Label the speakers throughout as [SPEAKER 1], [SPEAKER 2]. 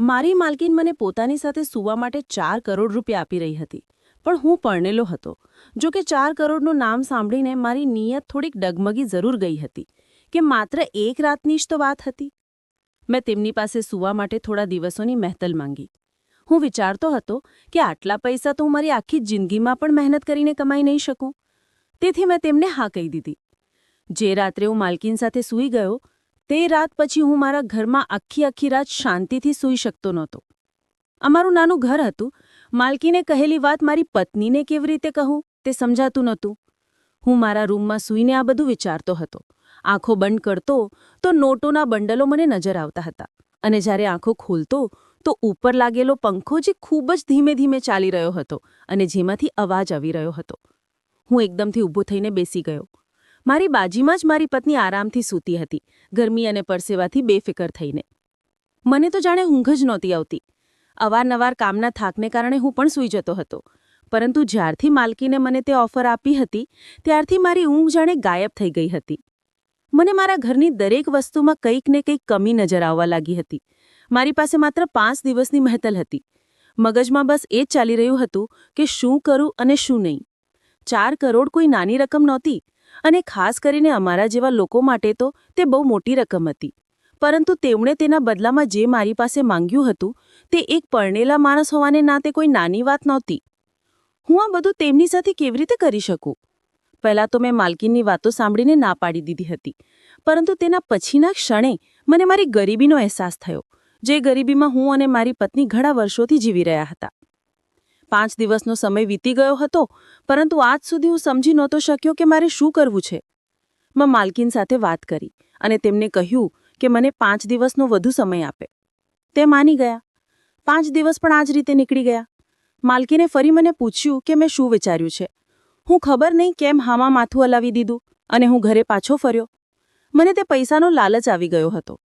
[SPEAKER 1] મારી માલકીન મને પોતાની સાથે સૂવા માટે ચાર કરોડ રૂપિયા આપી રહી હતી, પણ હું પરણેલો હતો. જો કે ચાર કરોડનું નામ સાંભળીને મારી નિયત થોડીક ડગમગી જરૂર ગઈ હતી, કે માત્ર એક રાતની જ તો વાત હતી. મેં તેમની પાસે સૂવા માટે થોડા દિવસોની મહેતલ માંગી. હું વિચારતો હતો કે આટલા પૈસા તો હું મારી આખી જિંદગીમાં પણ મહેનત કરીને કમાઈ નહીં શકું. તેથી મેં તેમને હા કહી દીધી. જે રાત્રે હું માલકીન સાથે સૂઈ ગયો તે રાત પછી હું મારા ઘરમાં આખી આખી રાત શાંતિથી સૂઈ શકતો નહોતો. અમારું નાનું ઘર હતું. માલકીને કહેલી વાત મારી પત્નીને કેવી રીતે કહું તે સમજાતું નહોતું. હું મારા રૂમમાં સૂઈને આ બધું વિચારતો હતો. આંખો બંધ કરતો તો નોટોના બંડલો મને નજર આવતા હતા. અને જ્યારે આંખો ખોલતો તો ઉપર લાગેલો પંખો જે ખૂબ જ ધીમે ધીમે ચાલી રહ્યો હતો અને જેમાંથી અવાજ આવી રહ્યો હતો. હું એકદમથી ઊભો થઈને બેસી ગયો. મારી બાજીમાં જ મારી પત્ની આરામથી સૂતી હતી. ગરમી અને પરસેવાથી બેફિકર થઈને. મને તો જાણે ઊંઘ જ નહોતી આવતી. અવારનવાર કામના થાકને કારણે હું પણ સૂઈ જતો હતો. પરંતુ જ્યારથી માલકીને મને તે ઓફર આપી હતી, ત્યારથી મારી ઊંઘ જાણે ગાયબ થઈ ગઈ હતી. મને મારા ઘરની દરેક વસ્તુમાં કંઈક ને કંઈક કમી નજર આવવા લાગી હતી. મારી પાસે માત્ર પાંચ દિવસની મહેતલ હતી. મગજમાં બસ એ જ ચાલી રહ્યું હતું કે શું કરું અને શું નહીં. ચાર કરોડ કોઈ નાની રકમ નહોતી. અને ખાસ કરીને અમારા જેવા લોકો માટે તો તે બહુ મોટી રકમ હતી. પરંતુ તેમણે તેના બદલામાં જે મારી પાસે માંગ્યું હતું, તે એક પરણેલા માણસ હોવાને નાતે કોઈ નાની વાત નહોતી. હું આ બધું તેમની સાથે કેવી રીતે કરી શકું? પહેલાં તો મેં માલકીનની વાતો સાંભળીને ના પાડી દીધી હતી. પરંતુ તેના પછીના ક્ષણે મને મારી ગરીબીનો અહેસાસ થયો, જે ગરીબીમાં હું અને મારી પત્ની ઘણા વર્ષોથી જીવી રહ્યા હતા. પાંચ દિવસનો સમય વીતી ગયો હતો, પરંતુ આજ સુધી હું સમજી નહોતો શક્યો કે મારે શું કરવું છે. મેં માલકીન સાથે વાત કરી અને તેમને કહ્યું કે મને પાંચ દિવસનો વધુ સમય આપે. તે માની ગયા. પાંચ દિવસ પણ આ જ રીતે નીકળી ગયા. માલકીને ફરી મને પૂછ્યું કે મેં શું વિચાર્યું છે. હું ખબર નહીં કેમ હામાં માથું હલાવી દીધું અને હું ઘરે પાછો ફર્યો. મને તે પૈસાનો લાલચ આવી ગયો હતો.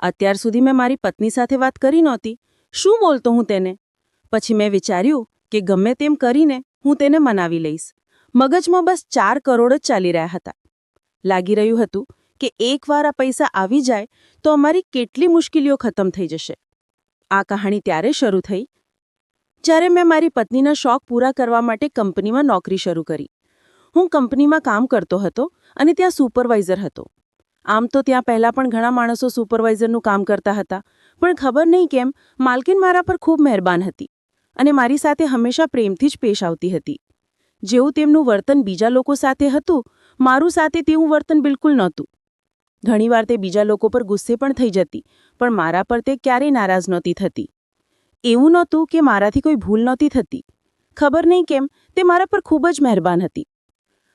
[SPEAKER 1] અત્યાર સુધી મેં મારી પત્ની સાથે વાત કરી નહોતી. શું બોલતો હું તેને? પછી મેં વિચાર્યું કે ગમે તેમ કરીને હું તેને મનાવી લઈશ. મગજમાં બસ ચાર કરોડ જ ચાલી રહ્યા હતા. લાગી રહ્યું હતું કે એકવાર આ પૈસા આવી જાય તો અમારી કેટલી મુશ્કેલીઓ ખતમ થઈ જશે. આ કહાણી ત્યારે શરૂ થઈ, જ્યારે મેં મારી પત્નીના શોખ પૂરા કરવા માટે કંપનીમાં નોકરી શરૂ કરી. હું કંપનીમાં કામ કરતો હતો અને ત્યાં સુપરવાઇઝર હતો. આમ તો ત્યાં પહેલાં પણ ઘણા માણસો સુપરવાઇઝરનું કામ કરતા હતા, પણ ખબર નહીં કેમ, માલકીન મારા પર ખૂબ મહેરબાન હતી. અને મારી સાથે હંમેશા પ્રેમથી જ પેશ આવતી હતી. જેવું તેમનું વર્તન બીજા લોકો સાથે હતું, મારું સાથે તેવું વર્તન બિલકુલ નહોતું. ઘણીવાર તે બીજા લોકો પર ગુસ્સે પણ થઈ જતી, પણ મારા પર તે ક્યારેય નારાજ નહોતી થતી. એવું નહોતું કે મારાથી કોઈ ભૂલ નહોતી થતી. ખબર નહીં કેમ, તે મારા પર ખૂબ જ મહેરબાન હતી.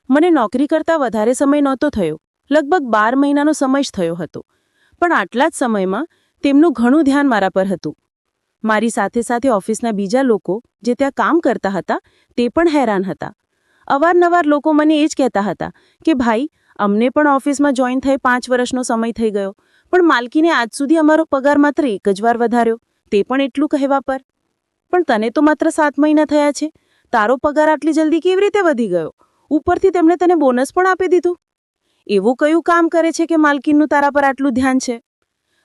[SPEAKER 1] મને નોકરી કરતાં વધારે સમય નહોતો થયો. લગભગ બાર મહિનાનો સમય જ થયો હતો. પણ આટલા જ સમયમાં તેમનું ઘણું ધ્યાન મારા પર હતું. મારી સાથે સાથે ઓફિસના બીજા લોકો જે ત્યાં કામ કરતા હતા, તે પણ હેરાન હતા. અવારનવાર લોકો મને એ જ કહેતા હતા કે, ભાઈ, અમને પણ ઓફિસમાં જોઈન થઈ પાંચ વર્ષનો સમય થઈ ગયો, પણ માલકીને આજ સુધી અમારો પગાર માત્ર એક જ વાર વધાર્યો. તે પણ એટલું કહેવા પર. પણ તને તો માત્ર સાત મહિના થયા છે. તારો પગાર આટલી જલ્દી કેવી રીતે વધી ગયો? ઉપરથી તેમણે તને બોનસ પણ આપી દીધું. એવું કયું કામ કરે છે કે માલકીનનું તારા પર આટલું ધ્યાન છે?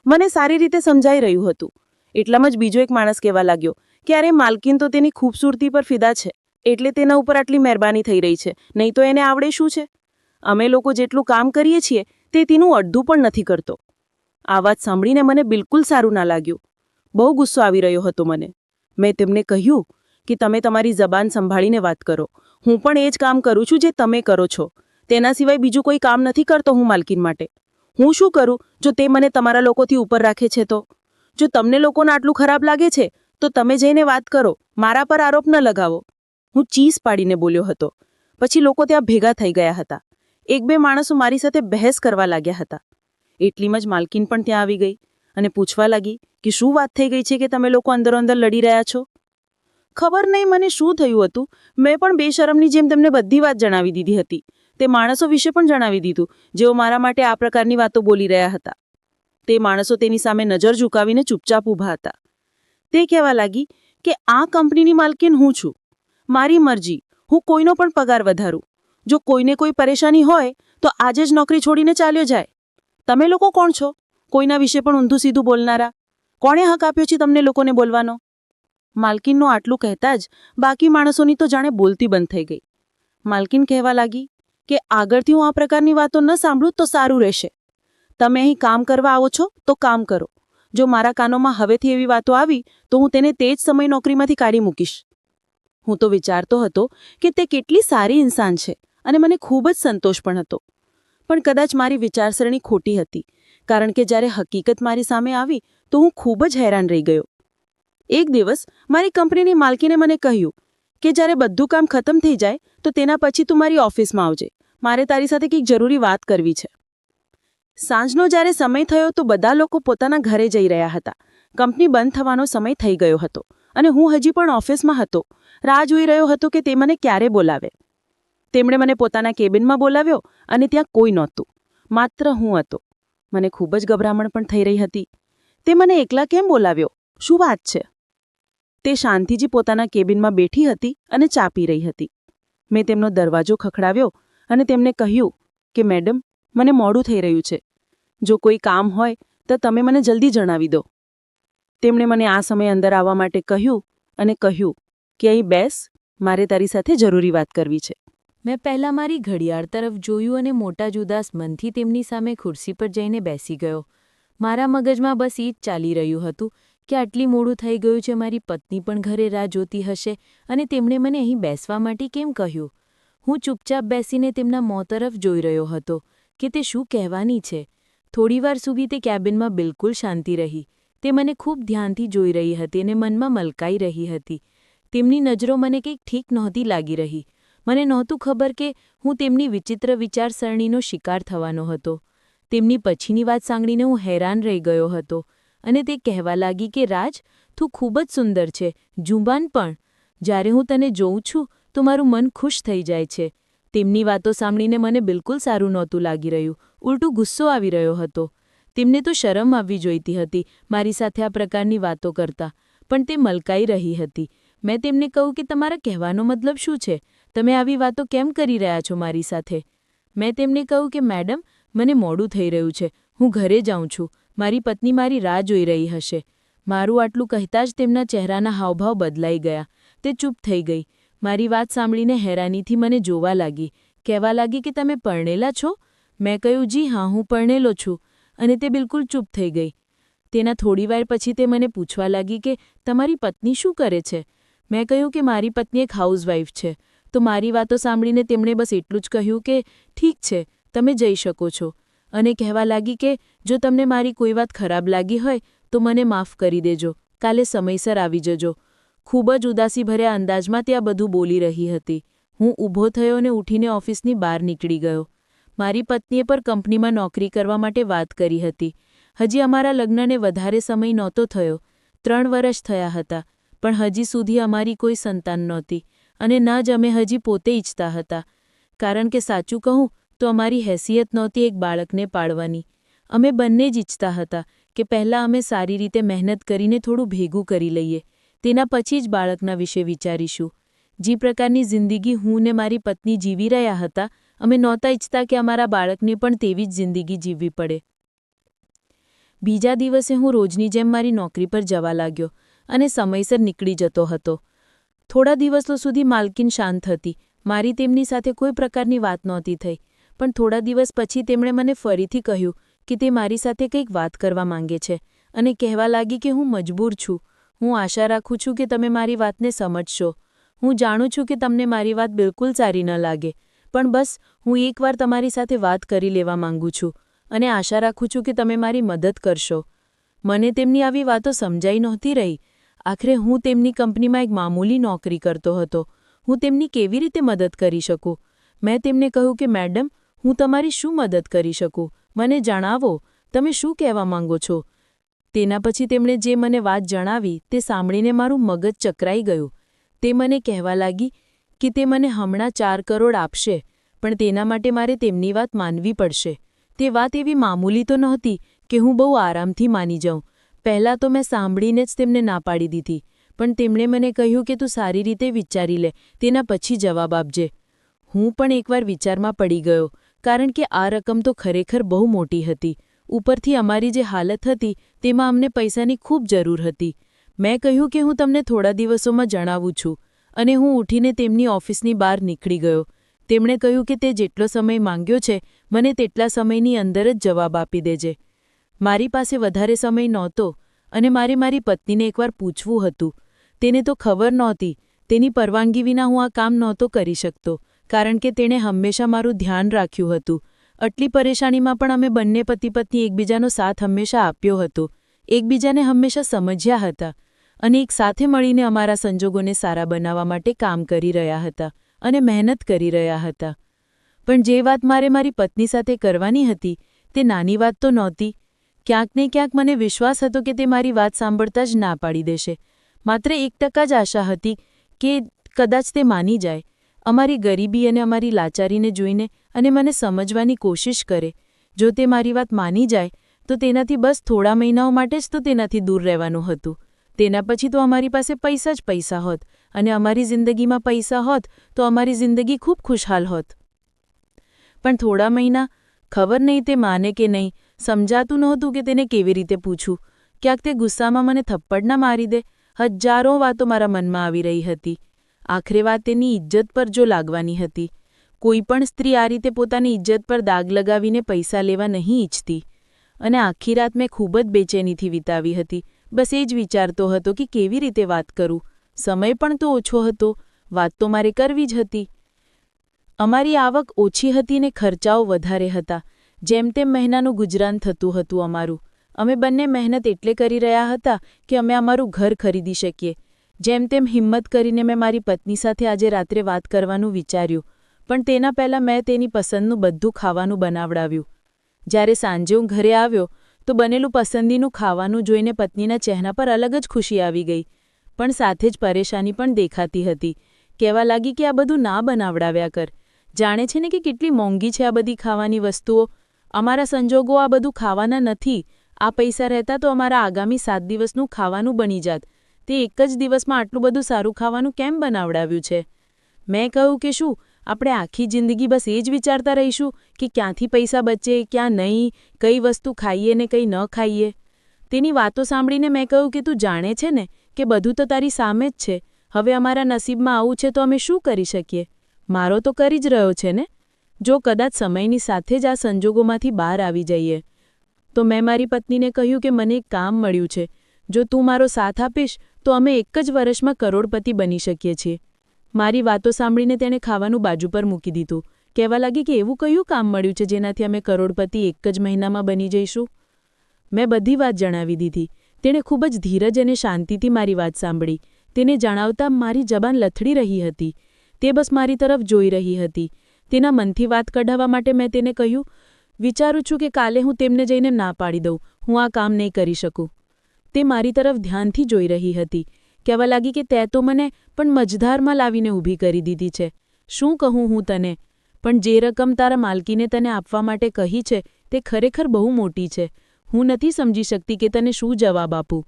[SPEAKER 1] મને સારી રીતે સમજાઈ રહ્યું હતું. એટલામાં જ બીજો એક માણસ કહેવા લાગ્યો કે અરે માલકીન તો તેની ખૂબસૂરતી પર ફિદા છે, એટલે તેના ઉપર આટલી મહેરબાની થઈ રહી છે, નહીં તો એને આવડે શું છે? અમે લોકો જેટલું કામ કરીએ છીએ, તે તેનું અડધું પણ નથી કરતો. આ વાત સાંભળીને મને બિલકુલ સારું ના લાગ્યું. બહુ ગુસ્સો આવી રહ્યો હતો મને. મેં તેમને કહ્યું કે, તમે તમારી જબાન સંભાળીને વાત કરો. હું પણ એ જ કામ કરું છું જે તમે કરો છો. તેના સિવાય બીજું કોઈ કામ નથી કરતો હું માલકીન માટે. હું શું કરું, જો તે મને તમારા લોકોથી ઉપર રાખે છે તો? જો તમને લોકોને આટલું ખરાબ લાગે છે, તો તમે જઈને વાત કરો, મારા પર આરોપ ન લગાવો. હું ચીસ પાડીને બોલ્યો હતો. પછી લોકો ત્યાં ભેગા થઈ ગયા હતા. એક બે માણસો મારી સાથે બહેસ કરવા લાગ્યા હતા. એટલીમાં જ માલકીન પણ ત્યાં આવી ગઈ અને પૂછવા લાગી કે શું વાત થઈ ગઈ છે કે તમે લોકો અંદરો અંદર લડી રહ્યા છો? ખબર નહીં મને શું થયું હતું. મેં પણ બેશરમની જેમ તેમને બધી વાત જણાવી દીધી હતી. તે માણસો વિશે પણ જણાવી દીધું, જેઓ મારા માટે આ પ્રકારની વાતો બોલી રહ્યા હતા. તે માણસો તેની સામે નજર ઝુકાવીને ચૂપચાપ ઊભા હતા. તે કહેવા લાગી કે, આ કંપનીની માલકીન હું છું. મારી મરજી. હું કોઈનો પણ પગાર વધારું. જો કોઈને કોઈ પરેશાની હોય, તો આજે જ નોકરી છોડીને ચાલ્યો જાય. તમે લોકો કોણ છો? કોઈના વિશે પણ ઊંધું સીધું બોલનારા. કોણે હક આપ્યો છે તમને લોકોને બોલવાનો? માલકીનનું આટલું કહેતા જ બાકી માણસોની તો જાણે બોલતી બંધ થઈ ગઈ. માલકીન કહેવા લાગી કે, આગળથી હું આ પ્રકારની વાતો ન સાંભળું તો સારું રહેશે. તમે અહીં કામ કરવા આવો છો, તો કામ કરો. જો મારા કાનોમાં હવેથી એવી વાતો આવી, તો હું તેને તે જ સમય નોકરીમાંથી કાઢી મૂકીશ. હું તો વિચારતો હતો કે તે કેટલી સારી ઇન્સાન છે અને મને ખૂબ જ સંતોષ પણ હતો. પણ કદાચ મારી વિચારસરણી ખોટી હતી, કારણ કે જ્યારે હકીકત મારી સામે આવી, તો હું ખૂબ જ હેરાન રહી ગયો. એક દિવસ મારી કંપનીની માલકીને મને કહ્યું કે જ્યારે બધું કામ ખતમ થઈ જાય, તો તેના પછી તું મારી ઓફિસમાં આવજે. મારે તારી સાથે કંઈક જરૂરી વાત કરવી છે. સાંજનો જ્યારે સમય થયો તો બધા લોકો પોતાના ઘરે જઈ રહ્યા હતા. કંપની બંધ થવાનો સમય થઈ ગયો હતો અને હું હજી પણ ઓફિસમાં હતો. રાહ જોઈ રહ્યો હતો કે તે મને ક્યારે બોલાવે. તેમણે મને પોતાના કેબિનમાં બોલાવ્યો અને ત્યાં કોઈ નહોતું. માત્ર હું હતો. મને ખૂબ જ ગભરામણ પણ થઈ રહી હતી. તે મને એકલા કેમ બોલાવ્યો? શું વાત છે? તે શાંતિજી પોતાના કેબિનમાં બેઠી હતી અને ચા પી રહી હતી. મેં તેમનો દરવાજો ખખડાવ્યો અને તેમને કહ્યું કે, મેડમ, મને મોડું થઈ રહ્યું છે. જો કોઈ કામ હોય, તો તમે મને જલ્દી જણાવી દો. તેમણે મને આ સમયે અંદર આવવા માટે કહ્યું અને કહ્યું કે અહીં બેસ, મારે તારી સાથે જરૂરી વાત કરવી છે.
[SPEAKER 2] મેં પહેલાં મારી ઘડિયાળ તરફ જોયું અને મોટા જુદાસ મનથી તેમની સામે ખુરશી પર જઈને બેસી ગયો. મારા મગજમાં બસ એ જ ચાલી રહ્યું હતું કે આટલી મોડું થઈ ગયું છે, મારી પત્ની પણ ઘરે રાહ જોતી હશે અને તેમણે મને અહીં બેસવા માટે કેમ કહ્યું? હું ચૂપચાપ બેસીને તેમના મોં તરફ જોઈ રહ્યો હતો કે તે શું કહેવાની છે? થોડીવાર સુધી તે કેબિનમાં બિલકુલ શાંતિ રહી. તે મને ખૂબ ધ્યાનથી જોઈ રહી હતી અને મનમાં મલકાઈ રહી હતી. તેમની નજરો મને કંઈક ઠીક નહોતી લાગી રહી. મને નહોતું ખબર કે હું તેમની વિચિત્ર વિચારસરણીનો શિકાર થવાનો હતો. તેમની પછીની વાત સાંભળીને હું હેરાન રહી ગયો હતો અને તે કહેવા લાગી કે, રાજ, તું ખૂબ જ સુંદર છે, જુંબાન પણ. જ્યારે હું તને જોઉં છું, તો મારું મન ખુશ થઈ જાય છે. તેમની વાતો સાંભળીને મને બિલકુલ સારું નહોતું લાગી રહ્યું. ઉલટું ગુસ્સો આવી રહ્યો હતો. તેમને તો શરમ આવવી જોઈતી હતી, મારી સાથે આ પ્રકારની વાતો કરતા, પણ તે મલકાઈ રહી હતી. મેં તેમને કહું કે તમારા કહેવાનો મતલબ શું છે? તમે આવી વાતો કેમ કરી રહ્યા છો મારી સાથે? મેં તેમને કહું કે મેડમ, મને મોડું થઈ રહ્યું છે. હું ઘરે જાઉં છું. મારી પત્ની મારી રાહ જોઈ રહી હશે. મારું આટલું કહેતા જ તેમના ચહેરાના હાવભાવ બદલાઈ ગયા. તે ચૂપ થઈ ગઈ. મારી વાત સાંભળીને હેરાનીથી મને જોવા લાગી. કહેવા લાગી કે તમે પરણેલા છો? મેં કહ્યું, જી હા, હું પરણેલો છું. અને તે બિલકુલ ચૂપ થઈ ગઈ. તેના થોડીવાર પછી તે મને પૂછવા લાગી કે, તમારી પત્ની શું કરે છે? મેં કહ્યું કે, મારી પત્ની એક હાઉસવાઈફ છે. તો મારી વાતો સાંભળીને તેમણે બસ એટલું જ કહ્યું કે, ઠીક છે, તમે જઈ શકો છો. અને કહેવા લાગી કે, જો તમને મારી કોઈ વાત ખરાબ લાગી હોય, તો મને માફ કરી દેજો. કાલે સમયસર આવી જજો. ખૂબ જ ઉદાસીભર્યા અંદાજમાં ત્યાં બધું બોલી રહી હતી. હું ઊભો થયો અને ઉઠીને ઓફિસની બહાર નીકળી ગયો. મારી પત્નીએ પર કંપનીમાં નોકરી કરવા માટે વાત કરી હતી. હજી અમારા લગ્નને વધારે સમય નહોતો થયો. ત્રણ વર્ષ થયા હતા, પણ હજી સુધી અમારી કોઈ સંતાન નહોતી અને ના જ અમે હજી પોતે ઈચ્છતા હતા. કારણ કે સાચું કહું, તો અમારી હેસિયત નહોતી એક બાળકને પાળવાની. અમે બંને જ ઈચ્છતા હતા કે પહેલાં અમે સારી રીતે મહેનત કરીને થોડું ભેગું કરી લઈએ. તેના પછી જ બાળકના વિશે વિચારીશું. જે પ્રકારની જિંદગી હું ને મારી પત્ની જીવી રહ્યા હતા, અમે નહોતા ઈચ્છતા કે અમારા બાળકને પણ તેવી જ જિંદગી જીવવી પડે. બીજા દિવસે હું રોજની જેમ મારી નોકરી પર જવા લાગ્યો અને સમયસર નીકળી જતો હતો. થોડા દિવસો સુધી માલકીન શાંત હતી. મારી તેમની સાથે કોઈ પ્રકારની વાત નહોતી થઈ. પણ થોડા દિવસ પછી તેમણે મને ફરીથી કહ્યું કે તે મારી સાથે કંઈક વાત કરવા માંગે છે અને કહેવા લાગી કે હું મજબૂર છું. હું આશા રાખું છું કે તમે મારી વાતને સમજશો. હું જાણું છું કે તમને મારી વાત બિલકુલ સારી ન લાગે, પણ બસ, હું એકવાર તમારી સાથે વાત કરી લેવા માંગુ છું અને આશા રાખું છું કે તમે મારી મદદ કરશો. મને તેમની આવી વાતો સમજાઈ નહોતી રહી. આખરે હું તેમની કંપનીમાં એક મામૂલી નોકરી કરતો હતો. હું તેમની કેવી રીતે મદદ કરી શકું? મેં તેમને કહ્યું કે, મેડમ, હું તમારી શું મદદ કરી શકું? મને જણાવો, તમે શું કહેવા માંગો છો? તેના પછી તેમણે જે મને વાત જણાવી તે સાંભળીને મારું મગજ ચકરાઈ ગયું. તે મને કહેવા લાગી કે તે મને હમણાં ચાર કરોડ આપશે, પણ તેના માટે મારે તેમની વાત માનવી પડશે. તે વાત એવી મામૂલી તો નહોતી કે હું બહુ આરામથી માની જાઉં. પહેલાં તો મેં સાંભળીને જ તેમને ના પાડી દીધી, પણ તેમણે મને કહ્યું કે તું સારી રીતે વિચારી લે, તેના પછી જવાબ આપજે. હું પણ એકવાર વિચારમાં પડી ગયો, કારણ કે આ રકમ તો ખરેખર બહુ મોટી હતી. ઉપરથી અમારી જે હાલત હતી, તેમાં અમને પૈસાની ખૂબ જરૂર હતી. મેં કહ્યું કે હું તમને થોડા દિવસોમાં જણાવું છું, અને હું ઉઠીને તેમની ઓફિસની બહાર નીકળી ગયો. તેમણે કહ્યું કે તે જેટલો સમય માંગ્યો છે, મને તેટલા સમયની અંદર જ જવાબ આપી દેજે. મારી પાસે વધારે સમય નહોતો, અને મારે મારી પત્નીને એકવાર પૂછવું હતું. તેને તો ખબર નહોતી, તેની પરવાનગી વિના હું આ કામ નહોતો કરી શકતો, કારણ કે તેણે હંમેશા મારું ધ્યાન રાખ્યું હતું. આટલી પરેશાનીમાં પણ અમે બંને પતિ પત્ની એકબીજાનો સાથ હંમેશા આપ્યો હતો. એકબીજાને હંમેશા સમજ્યા હતા અને એક સાથે મળીને અમારા સંજોગોને સારા બનાવવા માટે કામ કરી રહ્યા હતા અને મહેનત કરી રહ્યા હતા. પણ જે વાત મારે મારી પત્ની સાથે કરવાની હતી તે નાની વાત તો નહોતી. ક્યાંક ને ક્યાંક મને વિશ્વાસ હતો કે તે મારી વાત સાંભળતા જ ના પાડી દેશે. માત્ર એક ટકા જ આશા હતી કે કદાચ તે માની જાય. અમારી ગરીબી અને અમારી લાચારીને જોઈને અને મને સમજવાની કોશિશ કરે. જો તે મારી વાત માની જાય, તો તેનાથી બસ થોડા મહિનાઓ માટે જ તો તેનાથી દૂર રહેવાનું હતું. તેના પછી તો અમારી પાસે પૈસા જ પૈસા હોત અને અમારી જિંદગીમાં પૈસા હોત તો અમારી જિંદગી ખૂબ ખુશહાલ હોત. પણ થોડા મહિના, ખબર નહીં તે માને કે નહીં, સમજાતું નહોતું કે તેને કેવી રીતે પૂછું. ક્યાંક તે ગુસ્સામાં મને થપ્પડ ના મારી દે, હજારો વાતો મારા મનમાં આવી રહી હતી. આખરે વાત તેની ઇજ્જત પર જો લાગવાની હતી. કોઈ પણ સ્ત્રી આ રીતે પોતાની ઇજ્જત પર દાગ લગાવીને પૈસા લેવા નહીં ઈચ્છતી. અને આખી રાત મેં ખૂબ જ બેચેનીથી વિતાવી હતી. બસ એ જ વિચારતો હતો કે કેવી રીતે વાત કરું. સમય પણ તો ઓછો હતો. વાત તો મારે કરવી જ હતી. અમારી આવક ઓછી હતી ને ખર્ચાઓ વધારે હતા. જેમ તેમ મહિનાનું ગુજરાન થતું હતું અમારું. અમે બંને મહેનત એટલે કરી રહ્યા હતા કે અમે અમારું ઘર ખરીદી શકીએ. જેમ તેમ હિંમત કરીને મેં મારી પત્ની સાથે આજે રાત્રે વાત કરવાનું વિચાર્યું. પણ તેના પહેલાં મેં તેની પસંદનું બધું ખાવાનું બનાવડાવ્યું. જ્યારે સાંજે હું ઘરે આવ્યો, તો બનેલું પસંદીનું ખાવાનું જોઈને પત્નીના ચહેરા પર અલગ જ ખુશી આવી ગઈ. પણ સાથે જ પરેશાની પણ દેખાતી હતી. કહેવા લાગી કે આ બધું ના બનાવડાવ્યા કર. જાણે છે ને કે કેટલી મોંઘી છે આ બધી ખાવાની વસ્તુઓ. અમારા સંજોગો આ બધું ખાવાના નથી. આ પૈસા રહેતા તો અમારા આગામી સાત દિવસનું ખાવાનું બની જાત. તે એક જ દિવસમાં આટલું બધું સારું ખાવાનું કેમ બનાવડાવ્યું છે? મેં કહ્યું કે શું? આપણે આખી જિંદગી બસ એ જ વિચારતા રહીશું કે ક્યાંથી પૈસા બચે, ક્યાં નહીં, કઈ વસ્તુ ખાઈએ ને કઈ ન ખાઈએ. તેની વાતો સાંભળીને મેં કહ્યું કે તું જાણે છે ને કે બધું તો તારી સામે જ છે. હવે અમારા નસીબમાં આવું છે તો અમે શું કરી શકીએ? મારો તો કરી જ રહ્યો છે ને? જો કદાચ સમયની સાથે જ આ સંજોગોમાંથી બહાર આવી જઈએ. તો મેં મારી પત્નીને કહ્યું કે મને એક કામ મળ્યું છે. જો તું મારો સાથ આપીશ, તો અમે એક જ વર્ષમાં કરોડપતિ બની શકીએ છીએ. મારી વાતો સાંભળીને તેણે ખાવાનું બાજુ પર મૂકી દીધું. કહેવા લાગી કે એવું કયું કામ મળ્યું છે જેનાથી અમે કરોડપતિ એક જ મહિનામાં બની જઈશું? મેં બધી વાત જણાવી દીધી. તેણે ખૂબ જ ધીરજ અને શાંતિથી મારી વાત સાંભળી. તેને જણાવતા મારી જબાન લથડી રહી હતી. તે બસ મારી તરફ જોઈ રહી હતી. તેના મનથી વાત કઢાવવા માટે મેં તેને કહ્યું, વિચારું છું કે કાલે હું તેમને જઈને ના પાડી દઉં. હું આ કામ નહીં કરી શકું. તે મારી તરફ ધ્યાનથી જોઈ રહી હતી. કહેવા લાગી કે તે તો મને પણ મજધારમાં લાવીને ઊભી કરી દીધી છે. શું કહું હું તને? પણ જે રકમ તારા માલકીને તને આપવા માટે કહી છે, તે ખરેખર બહુ મોટી છે. હું નથી સમજી શકતી કે તને શું જવાબ આપું.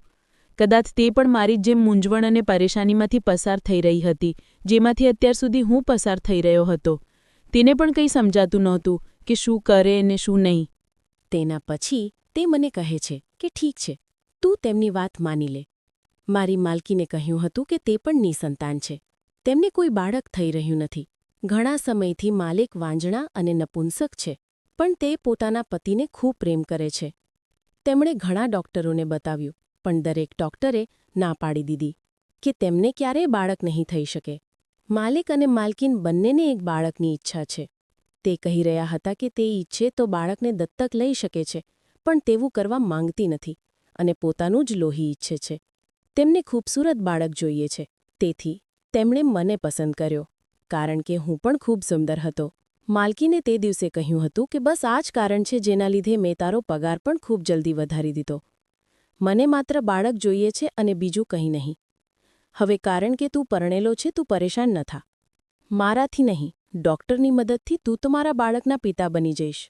[SPEAKER 2] કદાચ તે પણ મારી જેમ મૂંઝવણ અને પરેશાનીમાંથી પસાર થઈ રહી હતી, જેમાંથી અત્યાર સુધી હું પસાર થઈ રહ્યો હતો. તેને પણ કંઈ સમજાતું નહોતું કે શું કરે ને શું નહીં.
[SPEAKER 1] તેના પછી તે મને કહે છે કે ઠીક છે, તું તેમની વાત માની લે. મારી માલકીને કહ્યું હતું કે તે પણ નિસંતાન છે. તેમને કોઈ બાળક થઈ રહ્યું નથી. ઘણા સમયથી માલિક વાંજણા અને નપુંસક છે, પણ તે પોતાના પતિને ખૂબ પ્રેમ કરે છે. તેમણે ઘણા ડોક્ટરોને બતાવ્યું, પણ દરેક ડોક્ટરે ના પાડી દીધી કે તેમને ક્યારેય બાળક નહીં થઈ શકે. માલિક અને માલકીન બંનેને એક બાળકની ઈચ્છા છે. તે કહી રહ્યા હતા કે તે ઈચ્છે તો બાળકને દત્તક લઈ શકે છે, પણ તેવું કરવા માંગતી નથી અને પોતાનું જ લોહી ઈચ્છે છે. તેમને ખૂબસૂરત બાળક જોઈએ છે. તેથી, તેમણે મને પસંદ કર્યો, કારણ કે હું પણ ખૂબ સુંદર હતો. માલકીને તે દિવસે કહ્યું હતું કે બસ આ જ કારણ છે જેના લીધે મેં તારો પગાર પણ ખૂબ જલ્દી વધારી દીધો. મને માત્ર બાળક જોઈએ છે અને બીજું કંઈ નહીં. હવે કારણ કે તું પરણેલો છે તું પરેશાન ન થા. મારાથી નહીં, ડોક્ટરની મદદથી તું તો મારા બાળકના પિતા બની જઈશ.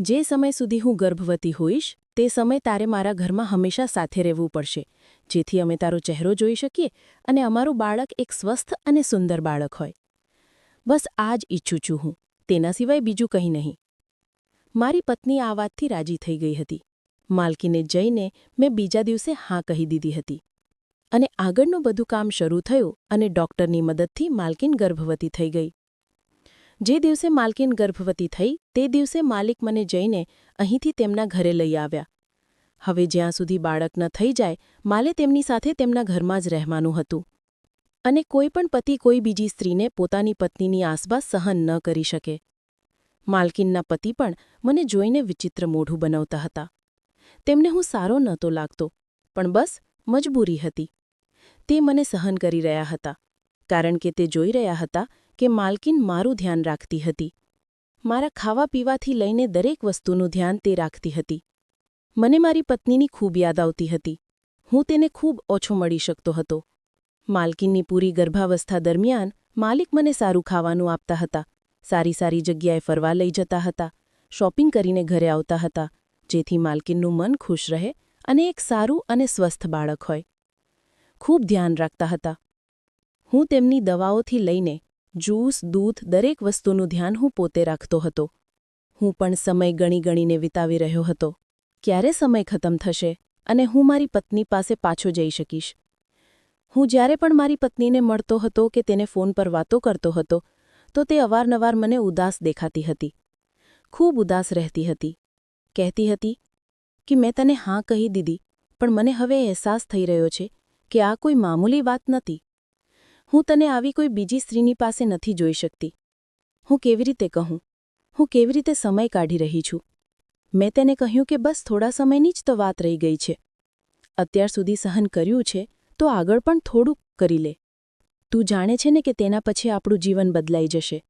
[SPEAKER 1] જે સમય સુધી હું ગર્ભવતી હોઈશ, તે સમય તારે મારા ઘરમાં હંમેશા સાથે રહેવું પડશે, જેથી અમે તારો ચહેરો જોઈ શકીએ અને અમારું બાળક એક સ્વસ્થ અને સુંદર બાળક હોય. બસ આ જ ઈચ્છું છું હું, તેના સિવાય બીજું કંઈ નહીં. મારી પત્ની આ વાતથી રાજી થઈ ગઈ હતી. માલકીને જઈને મેં બીજા દિવસે હા કહી દીધી હતી. અને આગળનું બધું કામ શરૂ થયું અને ડોક્ટરની મદદથી માલકીન ગર્ભવતી થઈ ગઈ. જે દિવસે માલકીન ગર્ભવતી થઈ, તે દિવસે માલિક મને જઈને અહીંથી તેમના ઘરે લઈ આવ્યા. હવે જ્યાં સુધી બાળક ન થઈ જાય, માલે તેમની સાથે તેમના ઘરમાં જ રહેવાનું હતું. અને કોઈ પણ પતિ કોઈ બીજી સ્ત્રીને પોતાની પત્નીની આસપાસ સહન ન કરી શકે. માલકીનના પતિ પણ મને જોઈને વિચિત્ર મોઢું બનાવતા હતા. તેમને હું સારો નહોતો લાગતો, પણ બસ મજબૂરી હતી. તે મને સહન કરી રહ્યા હતા, કારણ કે તે જોઈ રહ્યા હતા કે માલકીન મારું ધ્યાન રાખતી હતી. મારા ખાવા પીવાથી લઈને દરેક વસ્તુનું ધ્યાન તે રાખતી હતી. મને મારી પત્નીની ખૂબ યાદ આવતી હતી. હું તેને ખૂબ ઓછો મળી શકતો હતો. માલકીનની પૂરી ગર્ભાવસ્થા દરમિયાન માલિક મને સારું ખાવાનું આપતા હતા. સારી સારી જગ્યાએ ફરવા લઈ જતા હતા. શોપિંગ કરીને ઘરે આવતા હતા, જેથી માલકીનનું મન ખુશ રહે અને એક સારું અને સ્વસ્થ બાળક હોય. ખૂબ ધ્યાન રાખતા હતા. હું તેમની દવાઓથી લઈને જ્યુસ દૂધ, દરેક વસ્તુનું ધ્યાન હું પોતે રાખતો હતો. હું પણ સમય ગણી ગણીને વિતાવી રહ્યો હતો. ક્યારે સમય ખતમ થશે અને હું મારી પત્ની પાસે પાછો જઈ શકીશ? હું જ્યારે પણ મારી પત્નીને મળતો હતો કે તેને ફોન પર વાતો કરતો હતો, તો તે અવારનવાર મને ઉદાસ દેખાતી હતી. ખૂબ ઉદાસ રહેતી હતી. કહેતી હતી કે, મેં તને હા કહી દીધી, પણ મને હવે અહેસાસ થઈ રહ્યો છે કે આ કોઈ મામૂલી વાત નથી. હું તને આવી કોઈ બીજી સ્ત્રીની પાસે નથી જોઈ શકતી. હું કેવી રીતે કહું? હું કેવી રીતે સમય કાઢી રહી છું? મેં તેને કહ્યું કે બસ થોડા સમયની જ તો વાત રહી ગઈ છે. અત્યાર સુધી સહન કર્યું છે, તો આગળ પણ થોડુંક કરી લે. તું જાણે છે ને કે તેના પછી આપણું જીવન બદલાઈ જશે.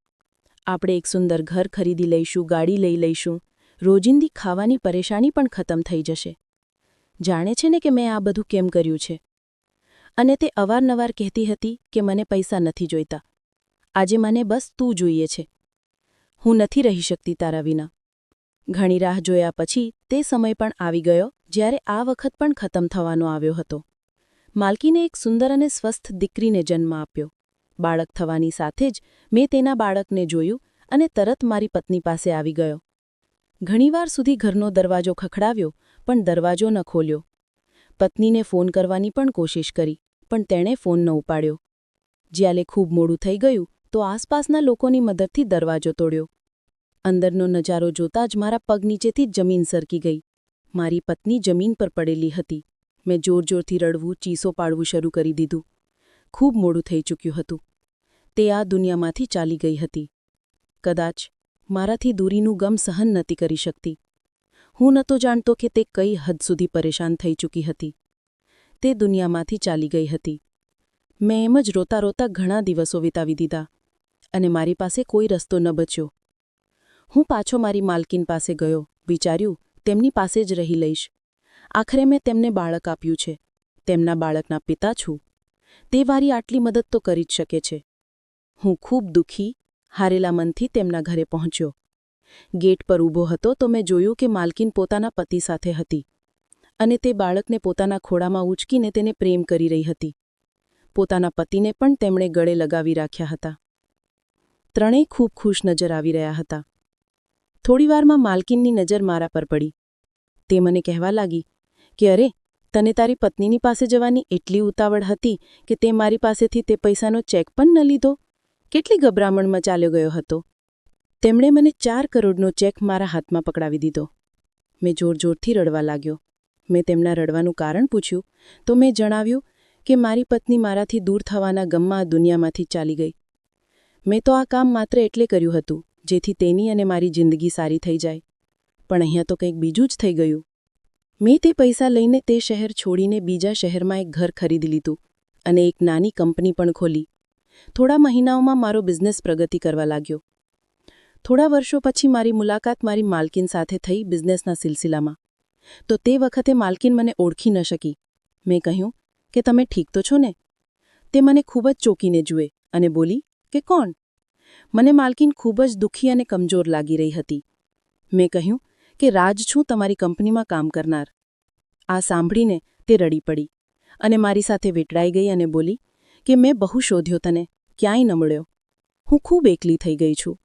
[SPEAKER 1] આપણે એક સુંદર ઘર ખરીદી લઈશું, ગાડી લઈ લઈશું. રોજિંદી ખાવાની પરેશાની પણ ખતમ થઈ જશે. જાણે છે ને કે મેં આ બધું કેમ કર્યું છે? અને તે અવારનવાર કહેતી હતી કે મને પૈસા નથી જોઈતા. આજે મને બસ તું જોઈએ છે. હું નથી રહી શકતી તારા વિના. ઘણી રાહ જોયા પછી તે સમય પણ આવી ગયો જ્યારે આ વખત પણ ખતમ થવાનો આવ્યો હતો. માલકીને એક સુંદર અને સ્વસ્થ દીકરીને જન્મ આપ્યો. બાળક થવાની સાથે જ મેં તેના બાળકને જોયું અને તરત મારી પત્ની પાસે આવી ગયો. ઘણીવાર સુધી ઘરનો દરવાજો ખખડાવ્યો, પણ દરવાજો ન ખોલ્યો. પત્નીને ફોન કરવાની પણ કોશિશ કરી. પણ તેણે ફોન ન ઉપાડ્યો. જ્યારે ખૂબ મોડું થઈ ગયું, તો આસપાસના લોકોની મદદથી દરવાજો તોડ્યો. અંદરનો નજારો જોતા જ મારા પગ નીચેથી જમીન સરકી ગઈ. મારી પત્ની જમીન પર પડેલી હતી. મેં જોરજોરથી રડવું, ચીસો પાડવું શરૂ કરી દીધું. ખૂબ મોડું થઈ ચૂક્યું હતું. તે આ દુનિયામાંથી ચાલી ગઈ હતી. કદાચ મારાથી દૂરીનું ગમ સહન નહોતી કરી શકતી. હું નહોતો જાણતો કે તે કઈ હદ સુધી પરેશાન થઈ ચૂકી હતી. તે દુનિયામાંથી ચાલી ગઈ હતી. મેં એમ જ રોતા રોતા ઘણા દિવસો વિતાવી દીધા અને મારી પાસે કોઈ રસ્તો ન બચ્યો. હું પાછો મારી માલકીન પાસે ગયો, વિચાર્યું, તેમની પાસે જ રહી લઈશ. આખરે મેં તેમને બાળક આપ્યું છે. તેમના બાળકના પિતા છું. તે વારી આટલી મદદ તો કરી જ શકે છે. હું ખૂબ દુઃખી, હારેલા મનથી તેમના ઘરે પહોંચ્યો. ગેટ પર ઊભો હતો તો મેં જોયું કે માલકીન પોતાના પતિ સાથે હતી. અને તે બાળકને પોતાના ખોળામાં ઉંચકીને તેને પ્રેમ કરી રહી હતી. પોતાના પતિને પણ તેમણે ગળે લગાવી રાખ્યા હતા. ત્રણેય ખૂબ ખુશ નજર આવી રહ્યા હતા. થોડીવારમાં માલકીનની નજર મારા પર પડી. તે મને કહેવા લાગી કે, અરે, તને તારી પત્નીની પાસે જવાની એટલી ઉતાવળ હતી કે તે મારી પાસેથી તે પૈસાનો ચેક પણ ન લીધો? કેટલી ગભરામણમાં ચાલ્યો ગયો હતો? તેમણે મને ચાર કરોડનો ચેક મારા હાથમાં પકડાવી દીધો. મેં જોરજોરથી રડવા લાગ્યો. મેં તેમના રડવાનું કારણ પૂછ્યું, તો મેં જણાવ્યું કે મારી પત્ની મારાથી દૂર થવાના ગમમાં દુનિયામાંથી ચાલી ગઈ. મેં તો આ કામ માત્ર એટલે કર્યું હતું, જેથી તેની અને મારી જિંદગી સારી થઈ જાય. પણ અહીંયા તો કંઈક બીજું જ થઈ ગયું. મેં તે પૈસા લઈને તે શહેર છોડીને બીજા શહેરમાં એક ઘર ખરીદી લીધું અને એક નાની કંપની પણ ખોલી. થોડા મહિનાઓમાં મારો બિઝનેસ પ્રગતિ કરવા લાગ્યો. થોડા વર્ષો પછી મારી મુલાકાત મારી માલકીન સાથે થઈ બિઝનેસના સિલસિલામાં. તો તે વખતે માલકીન મને ઓળખી ન શકી. મેં કહ્યું, કે તમે ઠીક તો છો ને? તે મને ખૂબ જ ચોકીને જુએ અને બોલી, કે કોણ? મને માલકીન ખૂબ જ દુઃખી અને કમજોર લાગી રહી હતી. મેં કહ્યું, કે રાજ છું, તમારી કંપનીમાં કામ કરનાર. આ સાંભળીને તે રડી પડી અને મારી સાથે વેટરાઈ ગઈ અને બોલી, કે મેં બહુ શોધ્યો તને, ક્યાંય ન મળ્યો. હું ખૂબ એકલી થઈ ગઈ છું.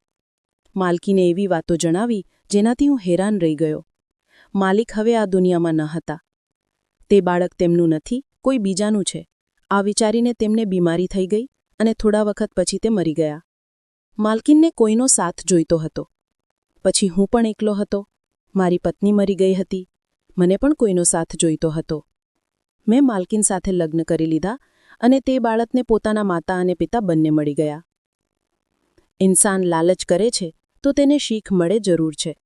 [SPEAKER 1] માલકીને એવી વાતો જણાવી, જેનાથી હું હેરાન રહી ગયો. માલિક હવે આ દુનિયામાં ન હતા. તે બાળક તેમનું નથી, કોઈ બીજાનું છે. આ વિચારીને તેમને બીમારી થઈ ગઈ અને થોડા વખત પછી તે મરી ગયા. માલકીનને કોઈનો સાથ જોઈતો હતો. પછી હું પણ એકલો હતો. મારી પત્ની મરી ગઈ હતી. મને પણ કોઈનો સાથ જોઈતો હતો. મેં માલકીન સાથે લગ્ન કરી લીધા અને તે બાળકને પોતાના માતા અને પિતા બંને મળી ગયા. ઇન્સાન લાલચ કરે છે તો તેને શીખ મળે જરૂર છે.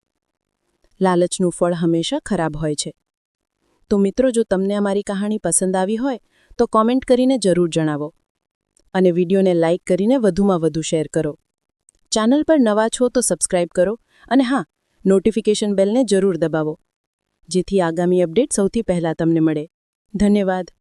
[SPEAKER 1] લાલચનું ફળ હંમેશા ખરાબ હોય છે. તો મિત્રો, જો તમને અમારી કહાણી પસંદ આવી હોય, તો કોમેન્ટ કરીને જરૂર જણાવો. અને વિડીયોને લાઇક કરીને વધુમાં વધુ શેર કરો. ચેનલ પર નવા છો તો સબસ્ક્રાઇબ કરો અને હા, નોટિફિકેશન બેલને જરૂર દબાવો. જેથી આગામી અપડેટ સૌથી પહેલાં તમને મળે. ધન્યવાદ.